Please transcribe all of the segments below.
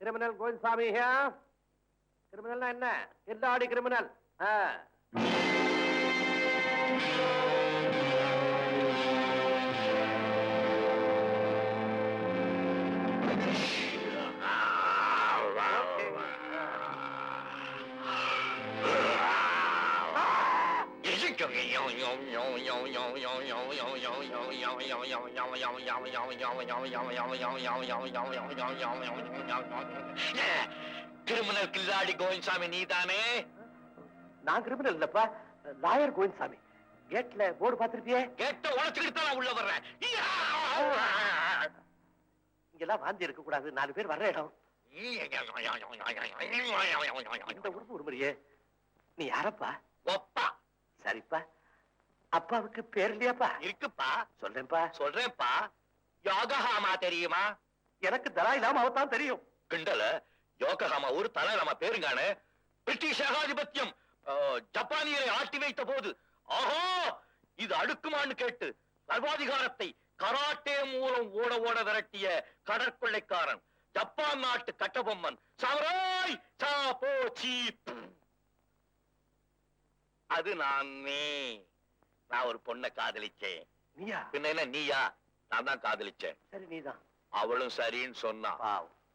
Criminal Govindasamy கிரிமினல்னா என்ன எல்லாடி கிரிமினல் கிரிமினல் கில்லாடி கோவிந்தசாமி நீதானே? நான் கிரிமினல் இல்லப்பா. லாயர் கோவிந்தசாமி கேட்ல போர்டு பார்த்திருப்பியே? கேட்ட உழைச்சுக்கிட்டு தான் உள்ள வர்றேன் இங்கெல்லாம் வாந்தி இருக்க கூடாது நாலு பேர் வர்ற இடம். இந்த உறுப்பு உருமுறையே. நீ யாரப்பா? ஒப்பா. சரிப்பா. அப்பாவுக்கு பேர் இல்லையாப்பா? இருக்குப்பா. சொல்றேன்ப்பா. சொல்றேன்ப்பா. யோகஹாமா தெரியுமா? எனக்கு தலா இல்லாம அவத்தான் தெரியும். கிண்டல. யோகஹாமா ஒரு தலை நம்ம பேருங்கானு. பிரிட்டிஷ் ஏகாதிபத்தியம் ஜப்பானியரை ஆட்டி வைத்த போது. ஆஹா இது அடுக்குமான்னு கேட்டு சர்வாதிகாரத்தை கராட்டே மூலம் ஓட ஓட விரட்டிய கடற்கொள்ளைக்காரன் ஜப்பான் நாட்டு கட்டபொம்மன் சாமராய் சா போ சீ ப். அது நானே நான் ஒரு பொண்ணை காதலிச்சேன். நீயா? பின்ன என்ன நீயா? நான் தான் காதலிச்சேன். சரி நீதான். அவளும் சரின்னு சொன்னா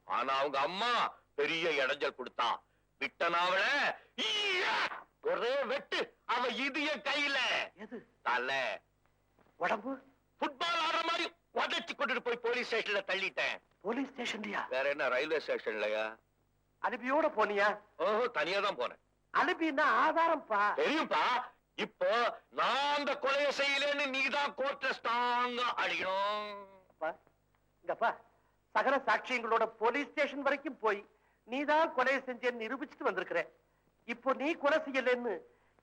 ஆனா அவங்க அம்மா பெரிய இடைஞ்சல் கொடுத்தா. விட்டனாவள ஒரே வெட்டு. அவ இது என் கையில. தலை. உடம்பு? ஃபுட்பால் ஆடுற மாதிரி உதைச்சு கொண்டுட்டு போய் போலீஸ் ஸ்டேஷன்ல தள்ளிட்டேன். போலீஸ் ஸ்டேஷன்லயா வேற என்ன ரயில்வே ஸ்டேஷன்லயா அனுப்பியோட போனியா? ஓஹோ தனியா தான் போனேன். அனுப்பின்னா ஆதாரம்ப்பா. தெரியும்பா? இப்போ நான் அந்த கொலையை செய்யலன்னு நீதான் கோர்ட்ல ஸ்ட்ராங்கா அப்பா இங்கப்பா. சகல சாட்சியங்களோட போலீஸ் ஸ்டேஷன் வரைக்கும் போய் நீதான் கொலை செஞ்சேன்னு நிரூபிச்சுட்டு வந்திருக்கிற இப்போ நீ கொலை செய்யலன்னு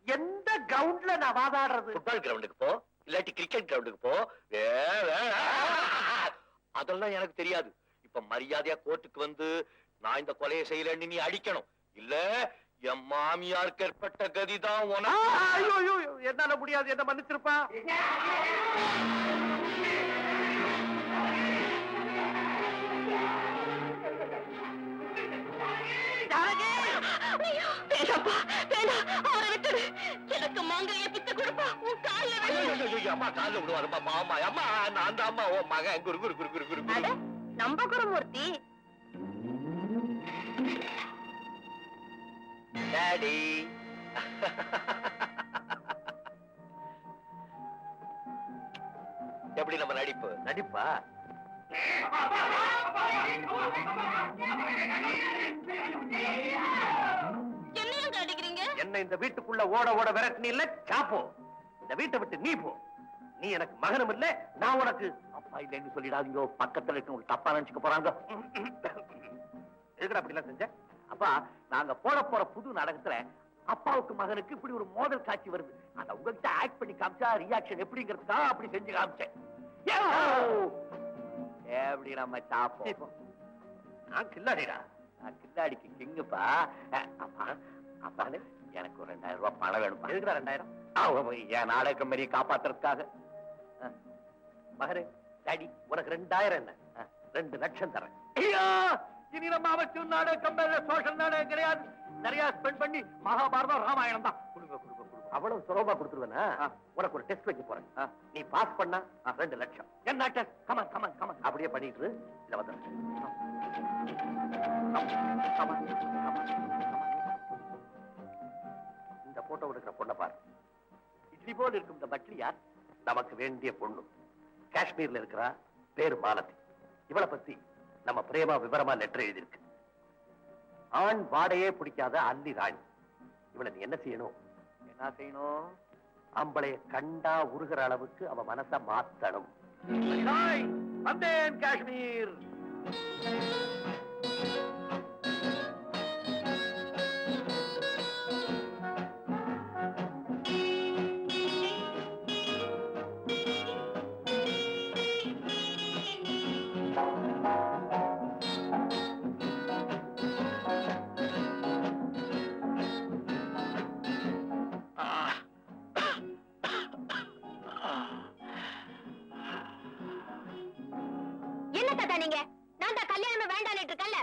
எந்த கிரவுண்ட்ல நான் வாதாடுறது? ஃபுட்பால் கிரவுண்டுக்கு போ இல்லாட்டி கிரிக்கெட் கிரவுண்டுக்கு போ. அதெல்லாம் எனக்கு தெரியாது. இப்ப மரியாதையா கோர்ட்டுக்கு வந்து நான் இந்த கொலையை செய்யலன்னு நீ அடிக்கணும். இல்ல என் மாமியாருக்கு ஏற்பட்ட கதிதான் உனக்கு ஐயோ என்னால முடியாது என்ன மன்னிச்சிருப்பா? அம்மா கால்ல விடுவாருமா பாமா அம்மா நான் அந்த அம்மா ஓ மகன் குரு குரு குரு குரு குரு நம்ப குருமூர்த்தி டாடி எப்படி நம்ம நடிப்பு? நடிப்பா? என்னையும் அடிக்கிறீங்க? என்ன இந்த வீட்டுக்குள்ள ஓட ஓட விரட்டு இல்ல சாப்போ இந்த வீட்டை விட்டு நீ போ. நீ எனக்கு மகனும் இல்ல நான் உனக்கு அப்பா இல்லைன்னு சொல்லிடாதீங்க. பக்கத்துல இருக்கவங்க தப்பா நினைச்சுக்க போறாங்க. எதுக்குடா அப்படி எல்லாம் செஞ்ச? அப்பா நாங்க போட போற புது நாடகத்துல அப்பாவுக்கு மகனுக்கு இப்படி ஒரு மோதல் காட்சி வருது. அத உங்ககிட்ட ஆக்ட் பண்ணி காமிச்சா ரியாக்ஷன் எப்படிங்கிறதுக்காக அப்படி செஞ்சு காமிச்சேன்! எப்படி நம்ம சாப்போம்? நான் கில்லாடிடா. நான் கில்லாடிக்கு கிங்குப்பா. அப்பா அப்பா எனக்கு ஒரு ரெண்டாயிரம் ரூபாய் பணம் வேணும் எதுக்குடா ரெண்டாயிரம்? என் நாடக மாரி காப்பாத்துறதுக்காக. மகரே டாடி உனக்கு ரெண்டாயிரம் என்ன? ரெண்டு லட்சம் தரேன். ஐயா! இனி நம்ம அவசியம் மேல சோஷல் நாடகம் கிடையாது. நிறைய ஸ்பெண்ட் பண்ணி மகாபாரதம் ராமாயணம் தான். கொடுங்க கொடுங்க கொடுங்க. அவ்வளவு சுலபமா கொடுத்துருவேனா? உனக்கு ஒரு டெஸ்ட் வைக்க போறேன். நீ பாஸ் பண்ணா ரெண்டு லட்சம். என்ன டெஸ்ட் கமன் கமன் கமன் அப்படியே பண்ணிட்டு. இதுல வந்துடுறேன் இந்த போட்டோ எடுக்கிற பொண்ணை பாரு. இட்லி போல் இருக்கும் இந்த பட்லி யார்? நமக்கு வேண்டிய பொண்ணு. காஷ்மீர்ல இருக்கிறா பேரு மாலதி. இவளை பத்தி நம்ம பிரேமா விவரமா லெட்டர் எழுதியிருக்கு. ஆண் வாடையே பிடிக்காத அல்லி ராணி. இவளை நீ என்ன செய்யணும்? என்ன செய்யணும்? ஆம்பளைய கண்டா உருகிற அளவுக்கு அவ மனச மாத்தணும். வந்தேன் காஷ்மீர். என்ன தாத்தா நீங்க? நான் தான் கல்யாணம் வேண்டான்னு இருக்கேன்ல.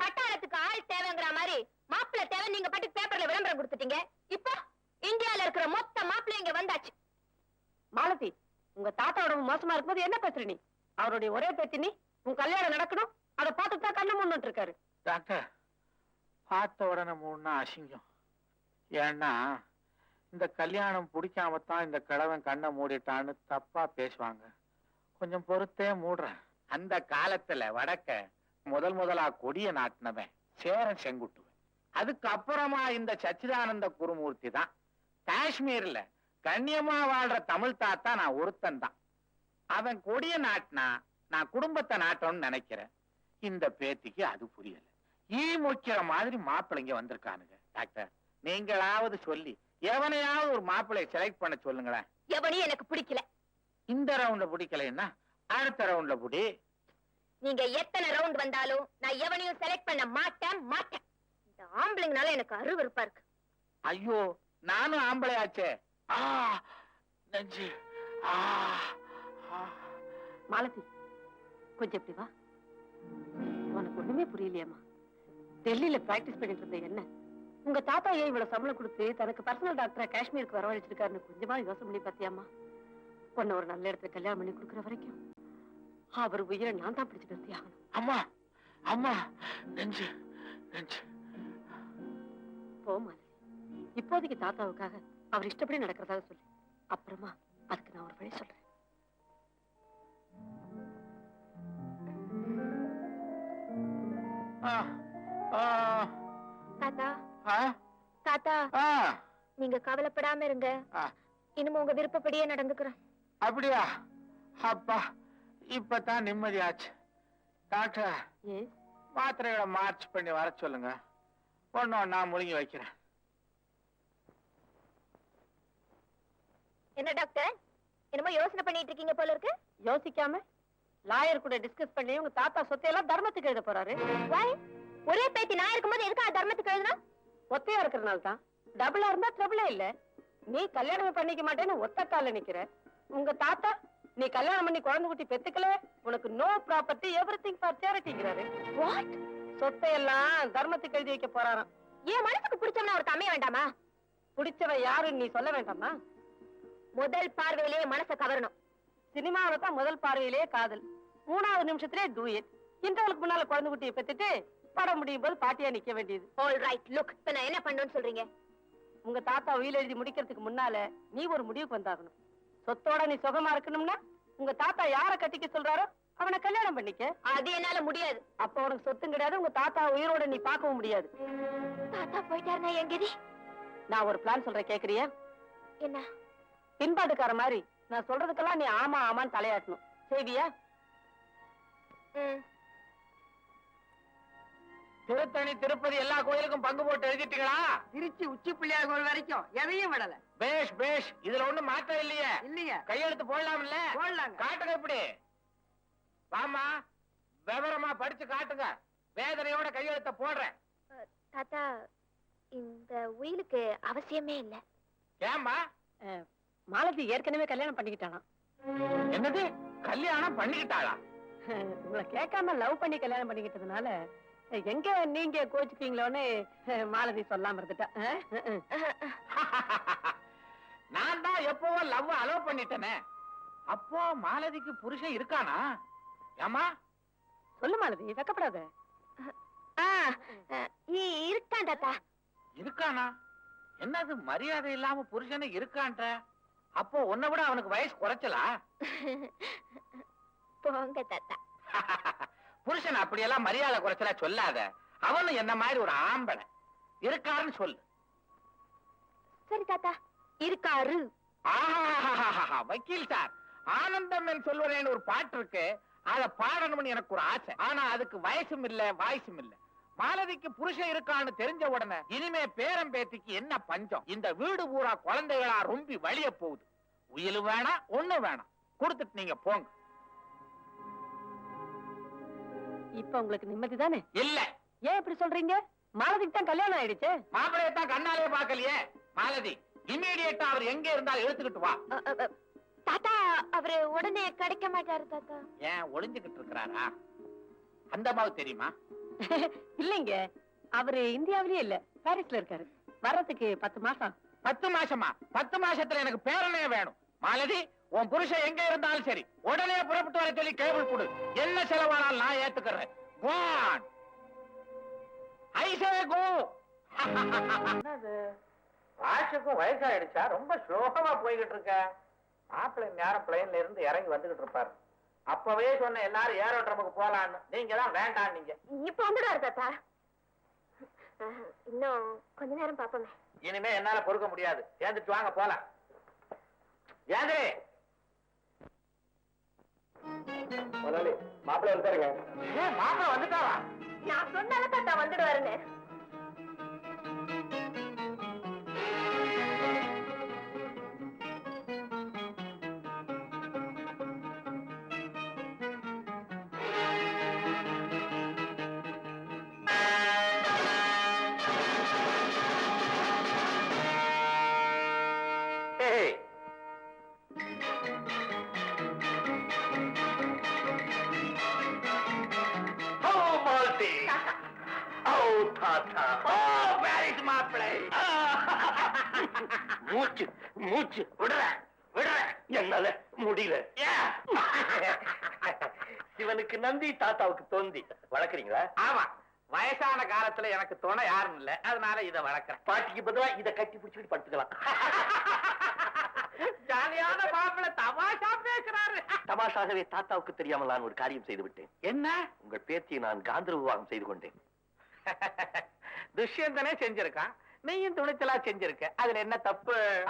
பட்டாளத்துக்கு ஆள் தேவைங்கிற மாதிரி மாப்பிள்ளை தேவை நீங்க பாட்டுக்கு பேப்பர்ல விளம்பரம் கொடுத்துட்டீங்க. இப்போ இந்தியால இருக்கிற மொத்த மாப்பிள்ளை இங்க வந்தாச்சு. மாலதி உங்க தாத்தாவோட மோசமா இருக்கும்போது என்ன பேசுற நீ? அவருடைய ஒரே பேத்தி நீ? உன் கல்யாணம் நடக்கணும் அதை பார்த்துட்டு தான் கண்ணு முன்னுட்டு இருக்காரு. டாக்டர் பார்த்த உடனே மூணுனா அசிங்கம். ஏன்னா இந்த கல்யாணம் பிடிக்காம தான் இந்த கிழவன் கண்ணை மூடிட்டான்னு தப்பா பேசுவாங்க. கொஞ்சம் பொறுத்தே மூடுறேன். அந்த காலத்துல வடக்க முதல் முதலா கொடிய நாட்டினவன் சேரன் செங்குட்டுவன். அதுக்கு அப்புறமா இந்த சச்சிதானந்த குருமூர்த்தி தான். காஷ்மீர்ல கண்ணியமா வாழ்ற தமிழ் தாத்தா நான் ஒருத்தன் தான். அவன் கொடிய நாட்டினா நான் குடும்பத்தை நாட்டணும்னு நினைக்கிறேன். இந்த பேத்திக்கு அது புரியல. ஈ முக்கிற மாதிரி மாப்பிள்ளைங்க வந்திருக்கானுங்க. டாக்டர் நீங்களாவது சொல்லி எவனையாவது ஒரு மாப்பிள்ளைய செலக்ட் பண்ண சொல்லுங்களேன். எவனையும் எனக்கு பிடிக்கல. இந்த ரவுண்ட்ல பிடிக்கலைன்னா அடுத்த ரவுண்ட்ல பிடி. நீங்க எத்தனை ரவுண்ட் வந்தாலும் நான் எவனையும் செலக்ட் பண்ண மாட்டேன் மாட்டேன். இந்த ஆம்பளைங்கனால எனக்கு அருவருப்பா இருக்கு. ஐயோ நானும் ஆம்பளையாச்சே. ஆ நெஞ்சு. மாலதி கொஞ்சம் இப்படி வா. உனக்கு ஒண்ணுமே புரியலையேம்மா. டெல்லியில பிராக்டிஸ் பண்ணிட்டு இருந்த என்ன? உங்க தாத்தா ஏன் இவ்வளவு சம்பளம் கொடுத்து தனக்கு பர்சனல் டாக்டரை காஷ்மீருக்கு வரவழைச்சிருக்காருன்னு கொஞ்சமா யோசனை பண்ணி பாத்தியாம்மா உன்னை ஒரு நல்ல இடத்துல கல்யாணம் பண்ணி கொடுக்குற வரைக்கும். அவர் உயிரை நான் தான் பிடிச்சு நிறுத்தி ஆகணும். அம்மா அம்மா நெஞ்சு நெஞ்சு. போ மாலதி இப்போதைக்கு தாத்தாவுக்காக அவர் இஷ்டப்படி நடக்கிறதாக சொல்லு. அப்புறமா அதுக்கு நான் ஒரு வழி சொல்றேன். தாத்தா. தாத்தா. நீங்க கவலைப்படாம இருங்க. இனிமே உங்க விருப்பப்படியே நடந்துக்கிறேன் அப்படியா? அப்பா. இப்பதான் நிம்மதியாச்சு. டாக்டர் மாத்திரைகளை மார்ச் பண்ணி வர சொல்லுங்க. ஒண்ணு நான் முழுங்கி வைக்கிறேன். என்ன டாக்டர்? என்னமோ யோசனை பண்ணிட்டு இருக்கீங்க போல இருக்கு. யோசிக்காம லாயர் கூட டிஸ்கஸ் பண்ணி உங்க தாத்தா சொத்தையெல்லாம் தர்மத்துக்கு எழுத போறாரு? ஒரே பேத்தி நான் இருக்கும்போது எதுக்கு தர்மத்துக்கு எழுதுனா? ஒத்தையா இருக்கிறனால தான் டபுளா இருந்தா ட்ரபிளே இல்ல. நீ கல்யாணமே பண்ணிக்க மாட்டேன்னு ஒத்த கால நிக்கிற. உங்க தாத்தா நீ கல்யாணம் பண்ணி குழந்தை குட்டி பெத்துக்கல உனக்கு no property everything for சேரிட்டிங்கிறாரு வாட் சொத்தையெல்லாம் தர்மத்துக்கு எழுதி வைக்க போறாராம். என் மனசுக்கு பிடிச்சவன ஒரு அமைய வேண்டாமா? பிடிச்சவன் யாருன்னு நீ சொல்ல வேண்டாமா? முதல் பார்வையிலேயே மனசை கவரணும். சினிமாவில தான் முதல் பார்வையிலேயே காதல். மூணாவது நிமிஷத்திலே டூயட் இன்டர்வலுக்கு முன்னால குழந்தை குட்டியை பெத்துட்டு படம் முடியும் போது பாட்டியா நிக்க வேண்டியது. ஆல் ரைட் லுக் இப்ப நான் என்ன பண்ணணும்னு சொல்றீங்க? உங்க தாத்தா உயிர் எழுதி முடிக்கிறதுக்கு முன்னால நீ ஒரு முடிவுக்கு வந்தாகணும். சொத்தோட நீ சுகமா இருக்கணும்னா உங்க தாத்தா யார கட்டிக்க சொல்றாரோ அவனை கல்யாணம் பண்ணிக்க. அது என்னால முடியாது. அப்ப உனக்கு சொத்தும் கிடையாது உங்க தாத்தா உயிரோட நீ பார்க்கவும் முடியாது. தாத்தா போயிட்டாருனா எங்கதி நான் ஒரு பிளான் சொல்றேன் கேக்குறியா? என்ன? பின்பாட்டுக்கார மாதிரி நான் சொல்றதுக்கெல்லாம் நீ ஆமா ஆமான்னு தலையாட்டணும். செய்வியா? ம், திருத்தணி திருப்பதி எல்லா கோயிலுக்கும் பங்கு போட்டு எழுதிட்டீங்களா? திருச்சி உச்சி பிள்ளையார் கோயில் வரைக்கும் எதையும் விடல. பேஷ் பேஷ். இதுல ஒண்ணும் மாற்றம் இல்லையே. இல்லைங்க கையெழுத்து போடலாம்ல? போடலாங்க. காட்டுங்க இப்படி. வாமா விவரமா படிச்சு காட்டுங்க. வேதனையோட கையெழுத்த போடுறேன். தாத்தா இந்த உயிலுக்கு அவசியமே இல்ல. அஹ், மாலதி ஏற்கனவே கல்யாணம் பண்ணிக்கிட்டானா? என்னது? கல்யாணம் பண்ணிக்கிட்டாளா? உங்களை கேட்காம லவ் பண்ணி கல்யாணம் பண்ணிக்கிட்டதுனால எங்க நீங்க கோச்சுக்கீங்களோன்னு அஹ், மாலதி சொல்லாம இருந்துட்டா. அஹ், அஹ், அஹ். நான் தான் எப்பவோ லவ் அலோவ் பண்ணிட்டேனே. அப்போ மாலதிக்கு புருஷன் இருக்கானா? ஏமா சொல்லு மாலதி வெக்கப்படாத. ஆ, அ, இ- இருக்கான் தாத்தா. இருக்கானா? என்னது மரியாதை இல்லாம புருஷனே இருக்கான்ற? அப்போ உன்னை விட அவனுக்கு வயசு குறைச்சலா? போங்க தாத்தா. புருஷன் அப்படியெல்லாம் மரியாதை குறைச்சலா சொல்லாத. அவனும் என்ன மாதிரி ஒரு ஆம்பளை. இருக்காருன்னு சொல்லு. சரி தாத்தா. இருக்காரு. வக்கீல் சார். ஆனந்தம் சொல்வரேன்னு ஒரு பாட்டு இருக்கு. அத பாடணும்னு எனக்கு ஒரு ஆசை. ஆனா அதுக்கு வயசும் இல்ல வாய்ஸும் இல்ல. மாலதிக்கு புருஷன் இருக்கான்னு தெரிஞ்ச உடனே இனிமே பேரம் பேத்திக்கு என்ன பஞ்சம்? இந்த வீடு பூரா குழந்தைகளா ரொம்பி வழிய போகுது. உயிலு வேணாம் ஒண்ணு வேணாம். கொடுத்துட்டு நீங்க போங்க. இப்ப உங்களுக்கு நிம்மதி தானே? இல்ல. ஏன் இப்படி சொல்றீங்க? மாலதிக்கு தான் கல்யாணம் ஆயிடுச்சு. மாப்பிளைய தான் கண்ணாலே பாக்கலையே மாலதி இம்மீடியட்டா அவர் எங்க இருந்தாலும் எடுத்துக்கிட்டு வா. தாத்தா அவரு உடனே கிடைக்க மாட்டாரு தாத்தா. ஏன் ஒளிஞ்சுகிட்டு இருக்கிறாரா? அந்த அம்மாவுக்கு தெரியுமா? இல்லைங்க. அவரு இந்தியாவிலேயே இல்ல பாரிஸ்ல இருக்காரு. வர்றதுக்கு பத்து மாசம். பத்து மாசமா? பத்து மாசத்துல எனக்கு பேரனே வேணும். மாலதி உன் புருஷன் எங்க இருந்தாலும் சரி உடனே புறப்பட்டு வர சொல்லி கேபிள் கொடு என்ன செலவானாலும் நான் ஏத்துக்கிறேன். Say go. என்னது? வாஷுக்கும் வயசாயிடுச்சா? ரொம்ப ஸ்லோகமா போய்கிட்டு இருக்க. மாப்பிள்ளை நேரம் பிளைன்ல இருந்து இறங்கி வந்துகிட்டு இருப்பாரு. அப்பவே சொன்ன எல்லாரும் ஏரோட்ரமுக்கு போலான்னு. நீங்க தான் வேண்டாம் நீங்க. இப்ப வந்துடுவாரு தாத்தா. இன்னும் கொஞ்ச நேரம் பாப்போமே இனிமே என்னால பொறுக்க முடியாது. சேர்ந்துட்டு வாங்க போலாம். ஏது மாப்பிள்ள இருக்காருங்க மாப்பிள்ள வந்துட்டாவா நான் சொன்னால தாத்தா வந்துடுவாருன்னு. மூச்சு. விடுறேன் விடுறேன் என்னால முடியல. சிவனுக்கு நந்தி தாத்தாவுக்கு தோந்தி. வளர்க்குறீங்களா? ஆமா. வயசான காலத்துல எனக்கு துணை யாரும் இல்ல. அதனால இத வளர்க்கறேன். பாட்டிக்கு பதிலா இத கட்டி பிடிச்சிட்டு படுத்துக்கலாம். ஜாலியான மாப்பிள்ளை தமாஷா பேசுறாரு. தமாஷாகவே தாத்தாவுக்கு தெரியாமல் நான் ஒரு காரியம் செய்து விட்டேன். என்ன? உங்கள் பேத்தியை நான் காந்தர விவாகம் செய்து கொண்டேன். துஷ்யந்தனே செஞ்சிருக்கான். நீயும் துணிச்சலா செஞ்சிருக்க. அதுல என்ன தப்பு?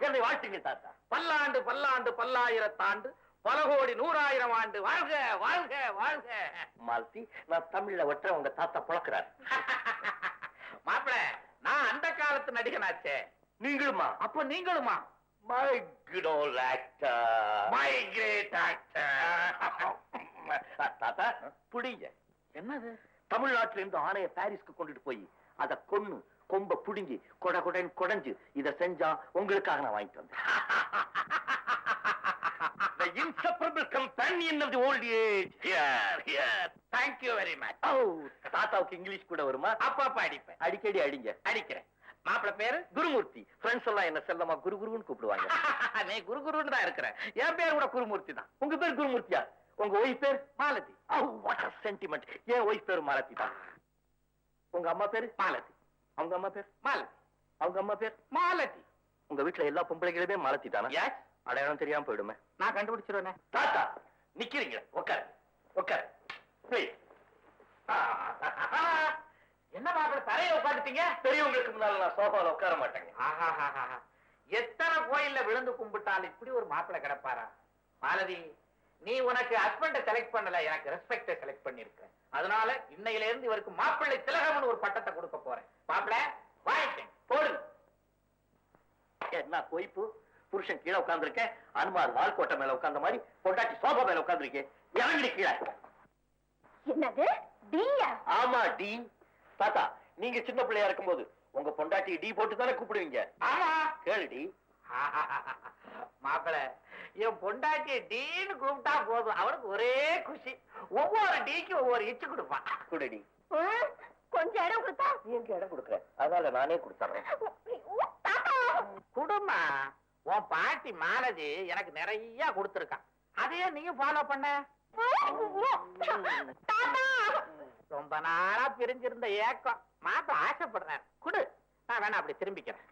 என்னை வாழ்த்துங்க தாத்தா. பல்லாண்டு பல்லாண்டு பல்லாயிரத்தாண்டு பல கோடி நூறாயிரம் ஆண்டு. வாழ்க வாழ்க வாழ்க. மாலத்தி நான் தமிழ்ல ஒற்ற உங்க தாத்தா புழக்கிறார் மாப்பிள நான் அந்த காலத்து நடிகனாச்சே. நீங்களுமா? அப்ப நீங்களுமா? My old actor my great தாத்தா புடிங்க. என்னது? தமிழ்நாட்டுல இருந்து ஆணைய பாரிஸ்க்கு கொண்டுட்டு போய் அத கொன்னு கொம்ப புடுங்கி கொட கொடன்னு கொடைஞ்சு இத செஞ்சா உங்களுக்காக நான் வாங்கிட்டு வந்தேன். The inseparable companion of the old age. Here, here. Thank you very much Oh, தாத்தாவுக்கு இங்கிலீஷ் கூட வருமா? அப்பப்ப அடிப்பேன். அடிக்கடி அடிங்க. அடிக்கிறேன். மாப்பிள பேரு? குருமூர்த்தி. ஃப்ரெண்ட்ஸ் எல்லாம் என்ன செல்லமா குரு குருன்னு கூப்பிடுவாங்க. நீ குரு குருன்னு தான் இருக்கிற. என் பேர் கூட குருமூர்த்தி தான். உங்க பேர் குருமூர்த்தியா உங்க ஒய்ஃப் பேர்? மாலதி. Oh, a sentiment. என் ஒய்ஃப் பேரு மாலதி தான். உங்க அம்மா பேரு? மாலதி. அவங்க அம்மா பேர் மாலதி. அவங்க அம்மா பேர் மாலதி. உங்க வீட்ல எல்லா பொம்பளைகளுமே மாலதி தானா. அடையாளம் தெரியாம போயிடுமே. நான் கண்டுபிடிச்சிருவேனே. தாத்தா நிக்கிறீங்க. உட்காரு. உட்காரு. Please. என்ன மாப்பிள தரையில உட்காந்துட்டீங்க? பெரியவங்களுக்கு முன்னால நான் சோஃபால உட்கார மாட்டேங்க. எத்தனை கோயில்ல விழுந்து கும்பிட்டாலும் இப்படி ஒரு மாப்பிளை கிடப்பாரா? மாலதி நீ உனக்கு ஹஸ்பண்ட செலக்ட் பண்ணல எனக்கு ரெஸ்பெக்ட செலக்ட் பண்ணிருக்க அதனால இன்னையில இருந்து இவருக்கு மாப்பிள்ளை திலகம்னு ஒரு பட்டத்தை கொடுக்க போறேன். மாப்பிள்ளை வாங்கிட்டேன் போடு. என்ன கொய்ப்பு? புருஷன் கீழே உட்கார்ந்திருக்கேன் அனுமார் வால்கோட்டை மேல உட்கார்ந்த மாதிரி பொண்டாட்டி சோஃபா மேல உட்கார்ந்திருக்கேன் இறங்கி கீழே. என்னது? டீயா ஆமா டி தாத்தா நீங்க சின்ன பிள்ளையா இருக்கும்போது உங்க பொண்டாட்டி டி போட்டு தானே கூப்பிடுவீங்க? ஆமா. கேளு டி மாப்பிள என் பொண்டாட்டிய டீன்னு கூப்பிட்டா போதும். அவனுக்கு ஒரே குஷி. ஒவ்வொரு டீக்கு ஒவ்வொரு இச்சு கொடுப்பான். குடுடி. ம், கொஞ்சம் இடம் கொடுத்தா? எங்க இடம் கொடுக்குற. அதனால நானே கொடுத்துறேன் குடுமா உன் பாட்டி மாலதி எனக்கு நிறைய கொடுத்துருக்கான் அதையே நீயும் ஃபாலோ பண்ண. ரொம்ப நாளா பிரிஞ்சிருந்த ஏக்கம். மாத்த ஆசைப்படுறேன் குடு. நான் வேணா அப்படி திரும்பிக்கிறேன்.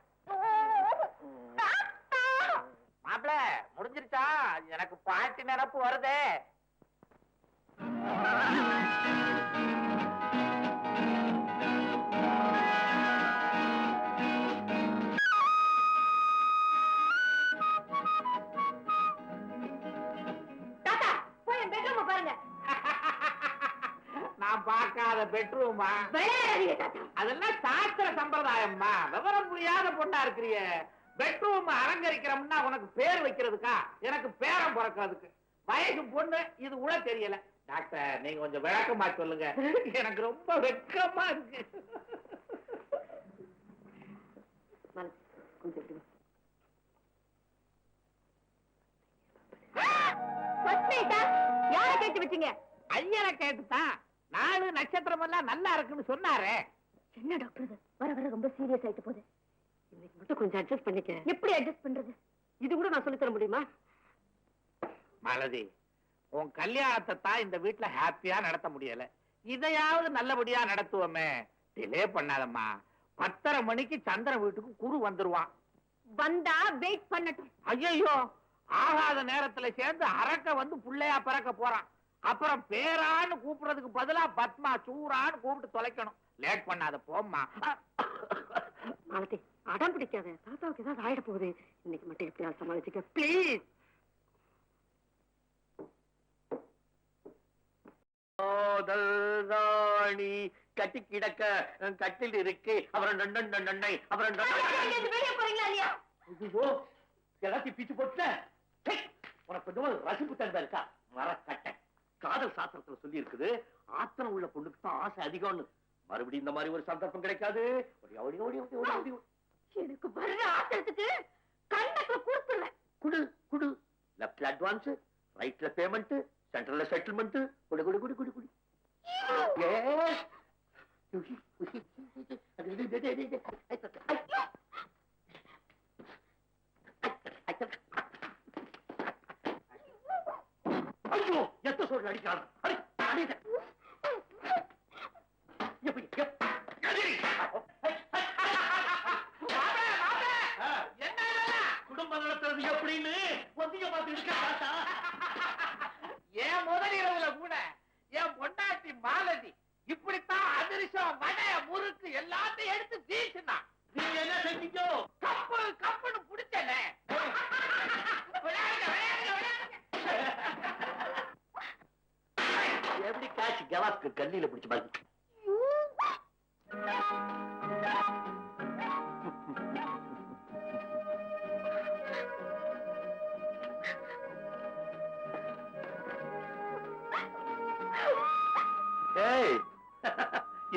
மாப்பிள முடிஞ்சிருச்சா? எனக்கு பாட்டி நினப்பு வருதே. பார்க்காத பெட்ரூமா அதெல்லாம் சாஸ்திர சம்பிரதாயம்மா. விவரம் புரியாத பொண்ணா இருக்கிறிய. பெட்ரூம் அலங்கரிக்கிறோம்னா உனக்கு பேர் வைக்கிறதுக்கா? எனக்கு பேரம் பிறக்கிறதுக்கு வயசு பொண்ணு இது கூட தெரியல. டாக்டர் நீங்க கொஞ்சம் விளக்கமா சொல்லுங்க. எனக்கு ரொம்ப வெட்கமா இருக்கு. யாரை கேட்டு வச்சீங்க? ஐயனை கேட்டுதான் நாலு நட்சத்திரம் எல்லாம் நல்லா இருக்குன்னு சொன்னாரே. என்ன டாக்டர் இது? வர வர ரொம்ப சீரியஸ் ஆயிட்டு போகுது. இன்னைக்கு மட்டும் கொஞ்சம் அட்ஜஸ்ட் பண்ணிக்க. எப்படி அட்ஜஸ்ட் பண்றது? இது கூட நான் சொல்லித் தர முடியுமா? மாலதி உன் கல்யாணத்தை தான் இந்த வீட்டுல ஹாப்பியா நடத்த முடியல. இதையாவது நல்லபடியா நடத்துவோமே. டிலே பண்ணாதம்மா. பத்தரை மணிக்கு சந்திரன் வீட்டுக்கு குரு வந்துருவான். வந்தா வெயிட் பண்ணட்டும். ஐயோ ஆகாத நேரத்துல சேர்ந்து அரக்க வந்து புள்ளையா பிறக்க போறான். அப்புறம் பேரான்னு கூப்பிடுறதுக்கு பதிலா பத்மா சூரான்னு கூப்பிட்டு தொலைக்கணும். லேட் பண்ணாத போம்மா. மாலதி அடம் பிடிக்காத தாத்தாவுக்கு ஏதாவது ஆயிட போகுது. இன்னைக்கு மட்டும் எப்படியாவது சமாளிச்சுக்க. ப்ளீஸ் ராணி கட்டி கிடக்க கட்டில் இருக்கு. அப்புறம் நண்டன் நண்டை அப்புறம் நண்டன் இல்லையா? ஐயோ எல்லாத்தையும் பிச்சு சை, உனக்கு கொஞ்சம் ரசிப்பு தந்தா இருக்கா? மரக்கட்டை. காதல் சாஸ்திரத்துல சொல்லி இருக்குது ஆத்திரம் உள்ள பொண்ணுக்கு தான் ஆசை அதிகம்னு. மறுபடியும் இந்த மாதிரி ஒரு சந்தர்ப்பம் கிடைக்காது. எனக்கு வர்ற ஆத்திரத்துக்கு கண்டத்துல கொடுத்துருவேன் குடு குடு லெப்ட்ல அட்வான்ஸ் ரைட்ல பேமெண்ட் சென்ட்ரல்ல செட்டில்மெண்ட் குடு குடு குடு குடு குடு Yes.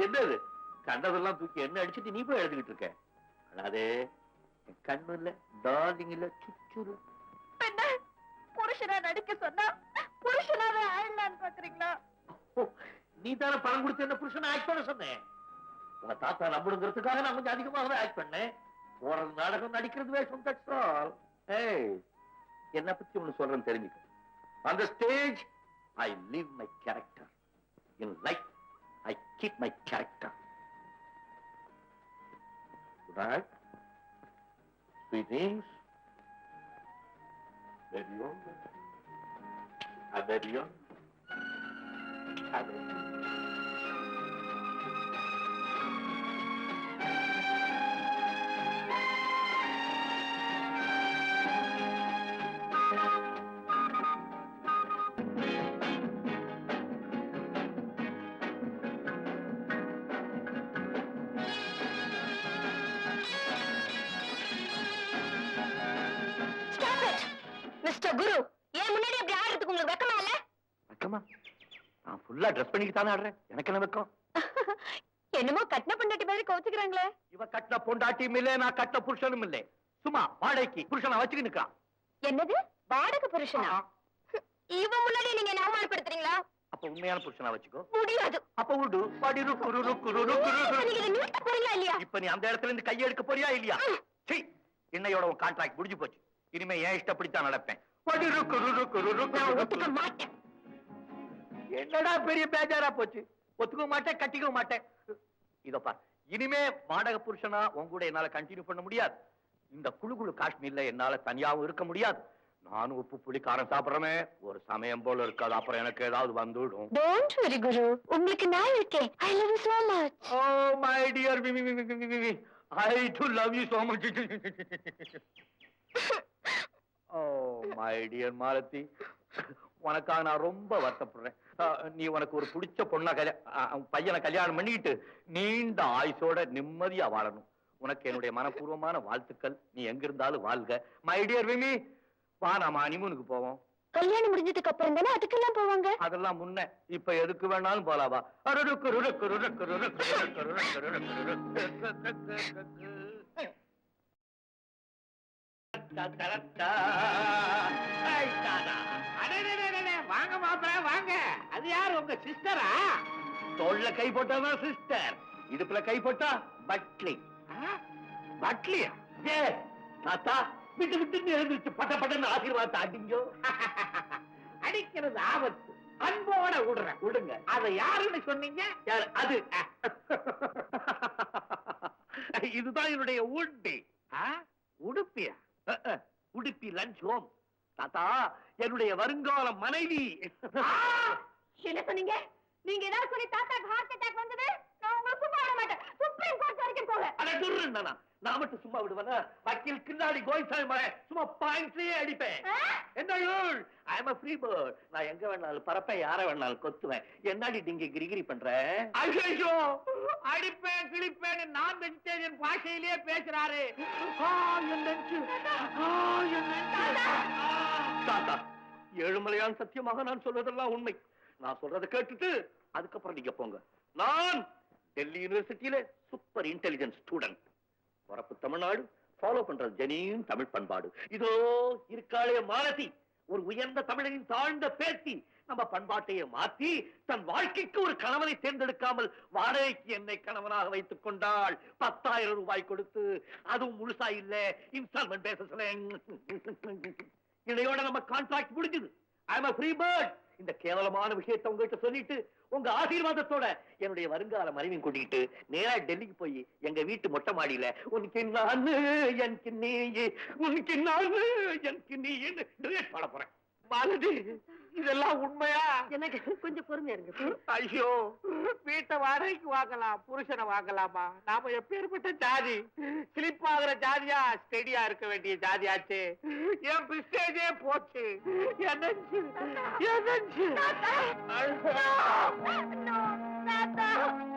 என்னது? கண்டதெல்லாம் தூக்கி என்ன அடிச்சிட்டு நீ போய் எழுதிக்கிட்டு இருக்க? என் கண்ணு இல்ல டார்லிங் இல்ல சுச்சுரு புருஷனா நடிக்க சொன்னா புருஷனாவே ஆயிடலான்னு பாக்குறீங்களா நீ தானே பணம் கொடுத்து என்ன புருஷனை ஆக்ட் பண்ண சொன்னேன் உங்க தாத்தா நம்பணுங்கிறதுக்காக நான் கொஞ்சம் அதிகமாகவே ஆக்ட் பண்ணேன். போறது நாடகம் நடிக்கிறது வேஷம் தட்ஸ் ஆல் ஏய் என்ன பத்தி ஒண்ணு சொல்றேன் தெரிஞ்சுக்க. அந்த stage I live my character in life keep my character. Good night. Greetings. Adieu. Adieu. Adieu. ஃபுல்லா ட்ரெஸ் பண்ணிக்கிட்டு தானே ஆடுறேன் எனக்கு என்ன வெக்கம்? என்னமோ கட்டின பொண்டாட்டி மாதிரி கோச்சுக்கிறாங்களே. இவ கட்டின பொண்டாட்டியும் இல்ல நான் கட்டின புருஷனும் இல்ல. சும்மா வாடகைக்கு புருஷனை நிக்கான் என்னது? வாடகை புருஷனா? இவன் முன்னாடி நீங்க என்ன அவமானப்படுத்துறீங்களா? அப்ப உண்மையான புருஷனா வச்சுக்கோ. முடியாது. அப்ப விடு படி ருக்கு ருக்கு ருக்கு போறீங்களா இல்லையா? இப்ப நீ அந்த இடத்துல இருந்து கையெடுக்க போறியா இல்லையா? சீ இன்னையோட உன் கான்ட்ராக்ட் முடிஞ்சு போச்சு. இனிமே ஏன் இஷ்டப்படித்தான் நடப்பேன். படி ஒத்துக்க மாட்டேன். என்னடா பெரிய பேஜாரா போச்சு? ஒத்துக்க மாட்டேன் கட்டிக்க மாட்டேன். இதப்பா இனிமே வாடகை புருஷனா உன் கூட என்னால கண்டினியூ பண்ண முடியாது. இந்த குழு குழு காஷ்மீர்ல என்னால தனியாவும் இருக்க முடியாது. நானும் உப்பு புளி காரம் சாப்பிடுறமே. ஒரு சமயம் போல இருக்காது. அப்புறம் எனக்கு ஏதாவது வந்துடும். Don't worry Guru. உங்களுக்கு நான் இருக்கேன். I love you so much oh my dear I do love you so much oh my dear Malathi உனக்காக நான் ரொம்ப வருத்தப்படுறேன் நீ உனக்கு ஒரு பிடிச்ச பொண்ணா கல்யா அஹ், அஹ், பையனை கல்யாணம் பண்ணிக்கிட்டு நீண்ட ஆயுசோட நிம்மதியா வாழணும் உனக்கு என்னுடைய மனப்பூர்வமான வாழ்த்துக்கள் நீ எங்க இருந்தாலும் வாழ்க மை டியர் விமி வா நாம அனிமூனுக்கு போவோம் கல்யாணம் முடிஞ்சதுக்கு அப்புறம் தானே அதுக்கெல்லாம் போவாங்க அதெல்லாம் முன்ன இப்ப எதுக்கு வேணாலும் போலாவா வாங்க மாப்பிள வாங்க. அது யார் உங்க சிஸ்டரா? தோல்ல கை போட்டாதான் சிஸ்டர். இடுப்புல கை போட்டா பட்லி பட்லியா ஏ தாத்தா விட்டு விட்டு எழுந்துச்சு பட்ட பட்டன்னு ஆசீர்வாதத்தை அடிங்கோ. அடிக்கிறது ஆபத்து. அன்போட விடுறேன் விடுங்க அதை யாருன்னு சொன்னீங்க? யாரு? அது. இதுதான் என்னுடைய உண்டி உடுப்பியா? உடுப்பி லஞ்ச் ஹோம் தாத்தா என்னுடைய வருங்கால மனைவி. என்ன சொன்னீங்க? நீங்க ஏதாவது சொல்லி தாத்தாக்கு ஹார்ட் அட்டாக் வந்தது? நான் உங்களுக்கு மாட்டேன். சுப்ரீம் கோர்ட் வரைக்கும் போக அட துர்ருண்டனா நான் மட்டும் சும்மா விடுவேனா? வக்கீல் கில்லாடி கோயிசாமி மகன். சும்மா பாயிண்ட்லயே அடிப்பேன். என்ன ஐ எம் ஃப்ரீ பேர்ட் நான் எங்க வேணாலும் பறப்பேன் யார வேணாலும் கொத்துவேன். என்னடி நீங்க கிரிகிரி பண்ற? ஐயோ அடிப்பேன் கிழிப்பேன்னு நான் வெஜிடேரியன் பாஷையிலேயே பேசுறாரு. தாத்தா! ஏழுமலையான் சத்தியமாக நான் சொல்வதெல்லாம் உண்மை. நான் சொல்றதை கேட்டுட்டு அதுக்கப்புறம் நீங்க போங்க. நான் டெல்லி யூனிவர்சிட்டியில சூப்பர் இன்டெலிஜென்ட் ஸ்டூடெண்ட் பிறப்பு தமிழ்நாடு ஃபாலோ பண்றது ஜெனியும் தமிழ் பண்பாடு. இதோ இருக்காளே மாலதி ஒரு உயர்ந்த தமிழரின் தாழ்ந்த பேத்தி. நம்ம பண்பாட்டையே மாத்தி தன் வாழ்க்கைக்கு ஒரு கணவனை தேர்ந்தெடுக்காமல் வாடகைக்கு என்னை கணவனாக வைத்துக் கொண்டாள். பத்தாயிரம் ரூபாய் கொடுத்து அதுவும் முழுசா இல்ல இன்ஸ்டால்மெண்ட் பேசல இணையோட நம்ம கான்ட்ராக்ட் முடிஞ்சது. ஐ எம் ஃப்ரீ பேர்ட் இந்த கேவலமான விஷயத்தை உங்ககிட்ட சொல்லிட்டு உங்க ஆசீர்வாதத்தோட என்னுடைய வருங்கால மனைவியும் கூட்டிட்டு நேரா டெல்லிக்கு போய் எங்க வீட்டு மொட்டை மாடியில உனக்கு நானு எனக்கு நீ உனக்கு நானு எனக்கு நீ பாட போறேன். மாலதி இதெல்லாம் உண்மையா? எனக்கு கொஞ்சம் பொறுமையா இருங்க. ஐயோ வீட்டை வாடகைக்கு வாங்கலாம் புருஷனை வாங்கலாமா? நாம எப்பேற்பட்ட ஜாதி? ஸ்லிப் ஆகுற ஜாதியா? ஸ்டெடியா இருக்க வேண்டிய ஜாதியாச்சு. என் பிஸ்டேஜே போச்சு. என் நெஞ்சு, என் நெஞ்சு. தாத்தா!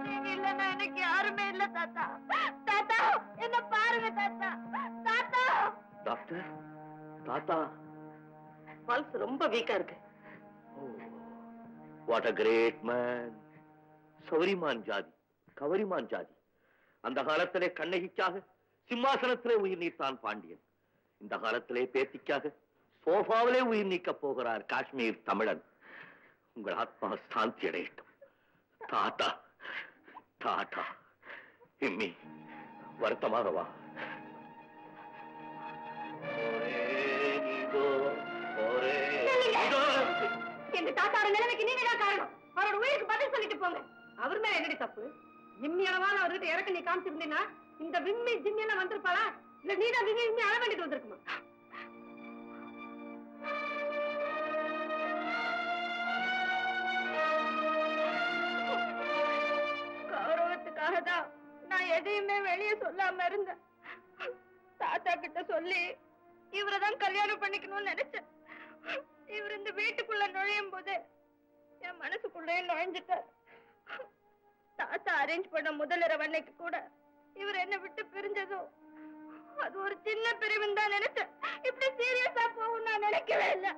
நீங்க இல்லன்னா எனக்கு யாருமே இல்ல தாத்தா. தாத்தா என்ன பாருங்க தாத்தா. தாத்தா! டாக்டர் தாத்தா. பல்ஸ் ரொம்ப வீக்கா இருக்கு. வாட் அ கிரேட் மேன் சௌரிமான் ஜாதி கவரிமான் ஜாதி. அந்த காலத்திலே கண்ணகிக்காக சிம்மாசனத்திலே உயிர் நீத்தான் பாண்டியன். இந்த காலத்திலே பேத்திக்காக சோஃபாவிலே உயிர் நீக்கப் போகிறார் காஷ்மீர் தமிழன். உங்கள் ஆத்மா சாந்தி அடையட்டும். தாத்தா தாத்தா இம்மி வருத்தமாக வா. எங்க தாத்தாவோட நிலைமைக்கு நீங்க தான் காரணம். அவரோட உயிருக்கு பதில் சொல்லிட்டு போங்க. அவர் மேல என்னடி தப்பு? இம்மி அளவான அவர்கிட்ட இறக்க நீ காமிச்சிருந்தீங்கன்னா இந்த விம்மி ஜிம்மி எல்லாம் வந்திருப்பாளா? இல்ல நீ தான் விம்மி விம்மி அள வேண்டிட்டு வந்திருக்குமா? கௌரவத்துக்காக தான் நான் எதையுமே வெளியே சொல்லாம இருந்தேன். தாத்தா கிட்ட சொல்லி இவரை தான் கல்யாணம் பண்ணிக்கணும்னு நினைச்சேன். இவர் இந்த வீட்டுக்குள்ள நுழையும் போது என் மனசுக்குள்ளேயே நுழைஞ்சிட்டார். தாத்தா அரேஞ்ச் பண்ண முதல் இரவு அன்னைக்கு கூட இவர் என்ன விட்டு பிரிஞ்சதும் அது ஒரு சின்ன பிரிவுன்னு தான் நினைச்சேன். இப்படி சீரியஸா போகும் நான் நினைக்கவே இல்லை.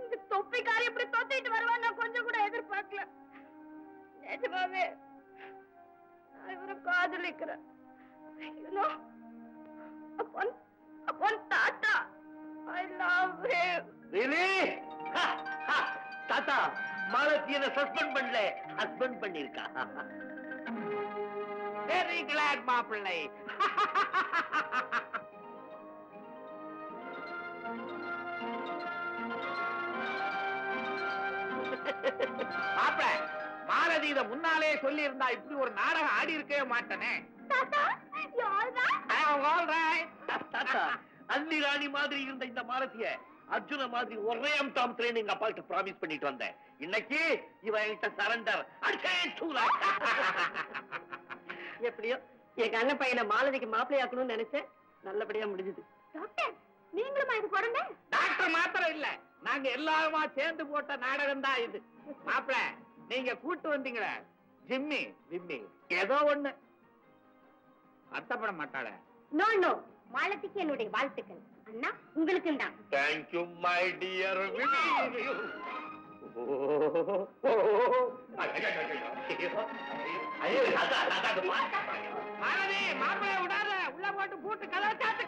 இந்த தொப்பிக்கார இப்படி தொத்திட்டு வருவான்னு நான் கொஞ்சம் கூட எதிர்பார்க்கல. நிஜமாவே நான் இவரை காதலிக்கிறேன். You know, தாத்தா ஐ லவ் I தாத்தா மாலத்தி என்ன சஸ்பெண்ட் பண்ணல. ஹஸ்பண்ட் பண்ணிருக்கா வெரி கிளாட் மாப்பிள்ளை. மாப்பிள்ளை மாலதி இத முன்னாலே சொல்லி இருந்தா இப்படி ஒரு நாடகம் ஆடி இருக்கவே மாட்டேனே. தாத்தா அன்னி ராணி மாதிரி இருந்த இந்த மாலத்திய அர்ஜுன மாதிரி ஒரே அம்தாமத்துல எங்க அப்பா கிட்ட ப்ராமிஸ் பண்ணிட்டு வந்தேன். இன்னைக்கு இவன் என்கிட்ட சரண்டர் எப்படியோ எங்க அண்ணன் பையனை மாலதிக்கு மாப்பிள்ளையாக்கணும்னு நினைச்சேன். நல்லபடியா முடிஞ்சது. டாக்டர் நீங்களுமா இது பிறந்த டாக்டர் மாத்திரம் இல்ல. நாங்க எல்லாருமா சேர்ந்து போட்ட நாடகம் தான் இது. மாப்பிள நீங்க கூட்டு வந்தீங்களே. ஜிம்மி ஜிம்மி ஏதோ ஒண்ணு. வருத்தப்பட மாட்டாள. நோ நோ மாலத்திக்கு என்னுடைய வாழ்த்துக்கள். அண்ணா உங்களுக்கும் தான். தேங்க்யூ மை டியர் மாப்பிளைய விடாத. உள்ள போட்டு பூட்டு கதை